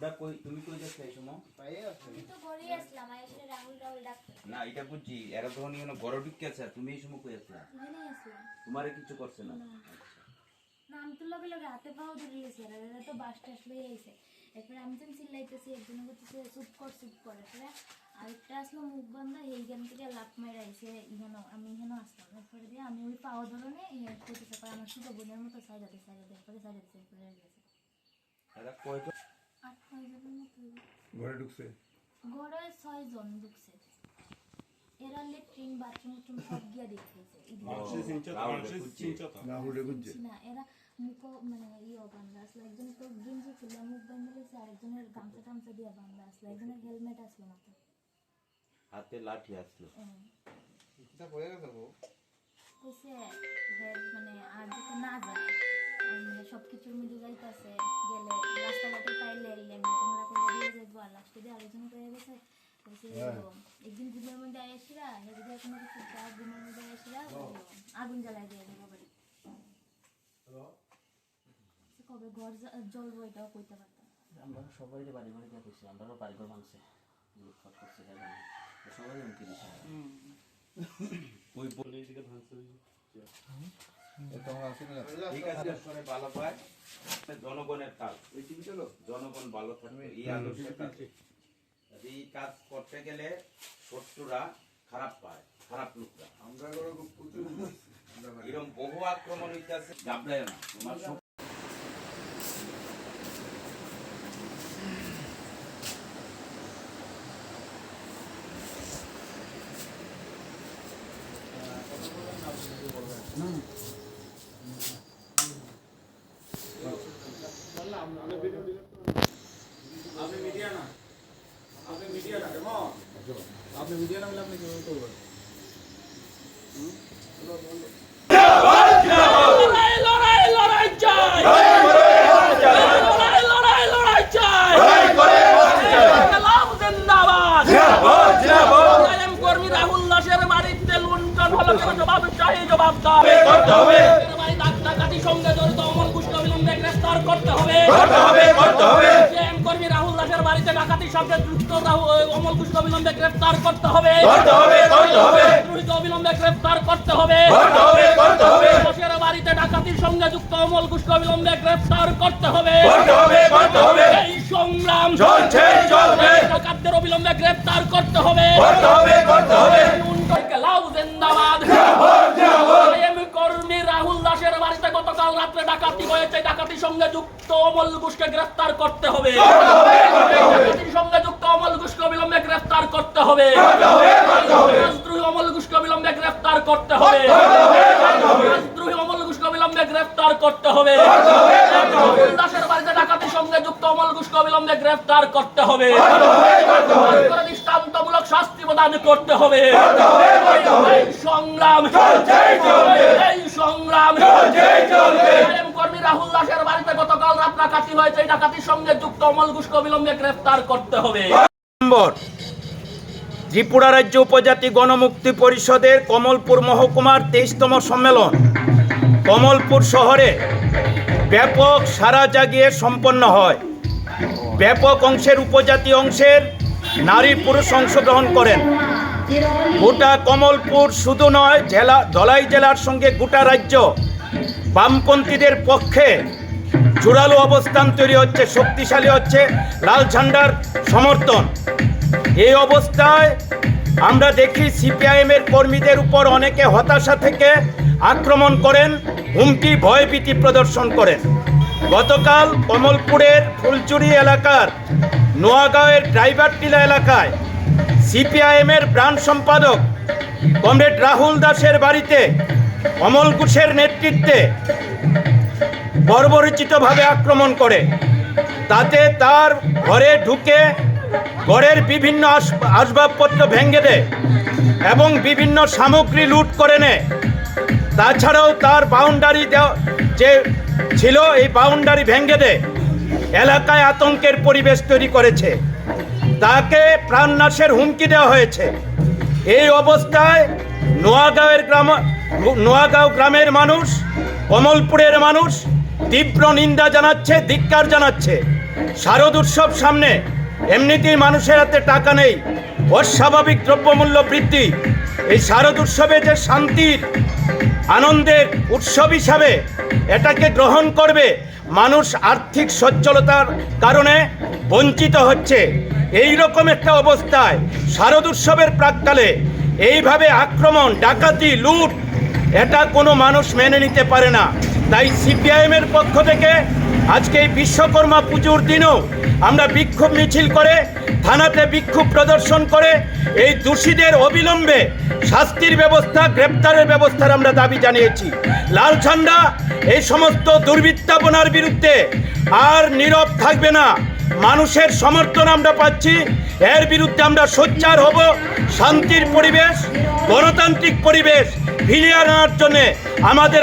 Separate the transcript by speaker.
Speaker 1: দা কই তুমি কই যাচ্ছ এই সময়?
Speaker 2: আমি তো ঘরে আসলাম আইসে রাহুল রাহুল ডাকতে
Speaker 1: না এটা বুঝছি এরা তখন ঘর ঢুকে আছে তুমি এই সময় কই আসলা?
Speaker 2: এখানেই আসলাম।
Speaker 1: তোমারে কিছু করছে না?
Speaker 2: না। আমি তো লগে লগে হাতে পাও ধরে গেছি আর এরা তো বাস টাস লই আইছে। এরপরে আমি তো চিল্লাইতেছি একজন করতেছে চুপ কর চুপ কর। এরপরে আরেকটা আসলো মুখ বন্ধ এইখান থেকে লাফ মেরে আইছে ইহেন আমি ইহেন আসলাম। এরপরে দিয়ে আমি ওই পাও ধরনে করতেছে আমার শুধু বোনের মতো সাইড হাতে সাইড হাতে এরপরে সাইড হাতে এরপরে গেছে
Speaker 1: এরা কয়জন?
Speaker 2: আট নয় জনের মতো।
Speaker 3: ঘরে ঢুকছে?
Speaker 2: ঘরে ছয় জন ঢুকছে। এরা লেট্রিন বাথরুম টুম সব গিয়া দেখতেছে না এরা মুখ মানে ইয়ে বান্ধা আসলে। একজনের তো গেঞ্জি খুলে মুখ বান্ধা গামছা টামছা দিয়ে বান্ধা আসলে। একজনের হেলমেট আসলো মাথায়
Speaker 1: হাতে লাঠি আসলো।
Speaker 2: কইছে মানে আর যাতে না যায়। সব কিছুর মধ্যে যাইতেছে গেলে রাস্তাঘাটে পাইলে লেমে তোমরা করে দিয়ে যাইবো আর লাস্টে দিয়ে আরেকজন করে গেছে। একদিন ঘুমের মধ্যে আইসিরা হেদিকে কোনো কিছু চা ঘুমের মধ্যে আইসিরা আগুন জ্বালাই দিয়ে দেবো বাড়ি। কবে ঘর জ্ব- জ্বলবো এটাও কইতে পারতাম।
Speaker 4: আমরা সবাই বাড়ি বাড়ি দিয়ে কইছি আমরাও বাড়িঘর ভাঙছে লুটপাট করছে সবাই হুমকি দিছে।
Speaker 1: ওই বলে
Speaker 3: আছে না
Speaker 1: ঠিক আছে ভালো পায় জনগণের কাজ। জনগণ ভালো থাকবে এই আদর্শের কাজ। এই কাজ করতে গেলে শত্রুরা খারাপ পায় খারাপ লোকরা।
Speaker 3: আমরা
Speaker 1: এরকম বহু আক্রমণ হইতেছে ঘাবড়ায় না। তোমার সব
Speaker 5: আপনি মিডিয়া না আপনি মিডিয়া না কেমন আপনি মিডিয়া না হলে আপনি কীভাবে করবেন
Speaker 6: লড়াই লড়াই লড়াই চাই লড়াই লড়াই লড়াই চাই কালাম জিন্দাবাদ কায়েম কর্মী রাহুল দাসের বাড়িতে লুণ্ঠন হলো কেন? জবাব চাই জবাব দাও করতে হবে। করতে হবে করতে হবে। দাসের বাড়িতে ডাকাতির সঙ্গে যুক্ত অমল কুষ্ঠ অবিলম্বে গ্রেফতার করতে হবে। করতে হবে করতে হবে। অবিলম্বে গ্রেফতার করতে হবে। করতে হবে করতে হবে। দাসের বাড়িতে ডাকাতির সঙ্গে যুক্ত অমল কুষ্ঠ অবিলম্বে গ্রেফতার করতে হবে। করতে হবে করতে হবে। এই সংগ্রাম চলছে চলবে ডাকাতদের অবিলম্বে গ্রেফতার করতে হবে। করতে হবে করতে হবে। ডাকাতি হয়েছে ডাকাতির সঙ্গে যুক্ত অমল ঘোষকে গ্রেফতার করতে হবে। ডাকাতির সঙ্গে যুক্ত অমল ঘোষকে অবিলম্বে গ্রেফতার করতে হবে। রাজদ্রোহী অমল ঘোষকে অবিলম্বে গ্রেফতার করতে হবে। রাজদ্রোহী অমল ঘোষকে অবিলম্বে গ্রেফতার করতে হবে। দাসের বাড়িতে ডাকাতির সঙ্গে যুক্ত অমল ঘোষকে অবিলম্বে গ্রেফতার করতে হবে। দৃষ্টান্তমূলক শাস্তি প্রদান করতে হবে। সংগ্রাম সংগ্রাম। রাহুল দাসের বাড়িতে গতকাল রাত ডাকাতি হয়েছে। এই ডাকাতির সঙ্গে যুক্ত অমল ঘোষকে অবিলম্বে গ্রেফতার করতে হবে।
Speaker 7: ত্রিপুরা রাজ্য উপজাতি গণমুক্তি পরিষদের কমলপুর মহকুমার তেইশতম সম্মেলন। কমলপুর শহরে ব্যাপক সারা জাগিয়ে সম্পন্ন হয়। ব্যাপক অংশের উপজাতি অংশের নারী পুরুষ অংশগ্রহণ করেন। গোটা কমলপুর শুধু নয়, জেলা, ধলাই জেলার সঙ্গে গোটা রাজ্য বামপন্থীদের পক্ষে জোরালো অবস্থান তৈরি হচ্ছে, শক্তিশালী হচ্ছে, লাল ঝান্ডার সমর্থন। এই অবস্থায় আমরা দেখি সিপিআইএমের কর্মীদের উপর অনেকে হতাশা থেকে আক্রমণ করেন, হুমকি, ভয়ভীতি প্রদর্শন করেন। গতকাল কমলপুরের ফুলচুরি এলাকার নোয়াগাঁওয়ের ড্রাইভার টিলা এলাকায় সিপিআইএমের ব্রাঞ্চ সম্পাদক কমরেড রাহুল দাসের বাড়িতে অমল ঘোষের নেতৃত্বে বর্বরচিতভাবে আক্রমণ করে। তাতে তার ঘরে ঢুকে ঘরের বিভিন্ন আসবাবপত্র ভেঙে দেয় এবং বিভিন্ন সামগ্রী লুট করে নেয়। তাছাড়াও তার বাউন্ডারি যে ছিল, এই বাউন্ডারি ভেঙে দেয়। এলাকায় আতঙ্কের পরিবেশ তৈরি করেছে। তাকে প্রাণনাশের হুমকি দেওয়া হয়েছে। এই অবস্থায় নোয়াগাঁওয়ের গ্রাম, নোয়াগাঁও গ্রামের মানুষ, কমলপুরের মানুষ তীব্র নিন্দা জানাচ্ছে, ধিক্কার জানাচ্ছে। শারদ উৎসব সামনে, এমনিতেই মানুষের হাতে টাকা নেই। অস্বাভাবিক দ্রব্যমূল্য বৃদ্ধি। এই শারদ উৎসবে যে শান্তির, আনন্দের উৎসব হিসাবে এটাকে গ্রহণ করবে, মানুষ আর্থিক সচ্ছলতার কারণে বঞ্চিত হচ্ছে। এই রকম একটা অবস্থায় শারদ উৎসবের প্রাককালে এইভাবে আক্রমণ, ডাকাতি, লুট, এটা কোনো মানুষ মেনে নিতে পারে না। তাই সিপিআইএমের পক্ষ থেকে আজকে এই বিশ্বকর্মা পুজোর দিনও আমরা বিক্ষোভ মিছিল করে, থানাতে বিক্ষোভ প্রদর্শন করে, এই দোষীদের অবিলম্বে শাস্তির ব্যবস্থা, গ্রেপ্তারের ব্যবস্থার আমরা দাবি জানিয়েছি। লাল ঝান্ডা, এই সমস্ত দুর্বৃত্তাপনার বিরুদ্ধে আর নীরব থাকবে না। মানুষের সমর্থন আমরা পাচ্ছি। এর বিরুদ্ধে আমরা সোচ্চার হব শান্তির পরিবেশ গণতান্ত্রিক পরিবেশ ফিরিয়ে আনার জন্যে। আমাদের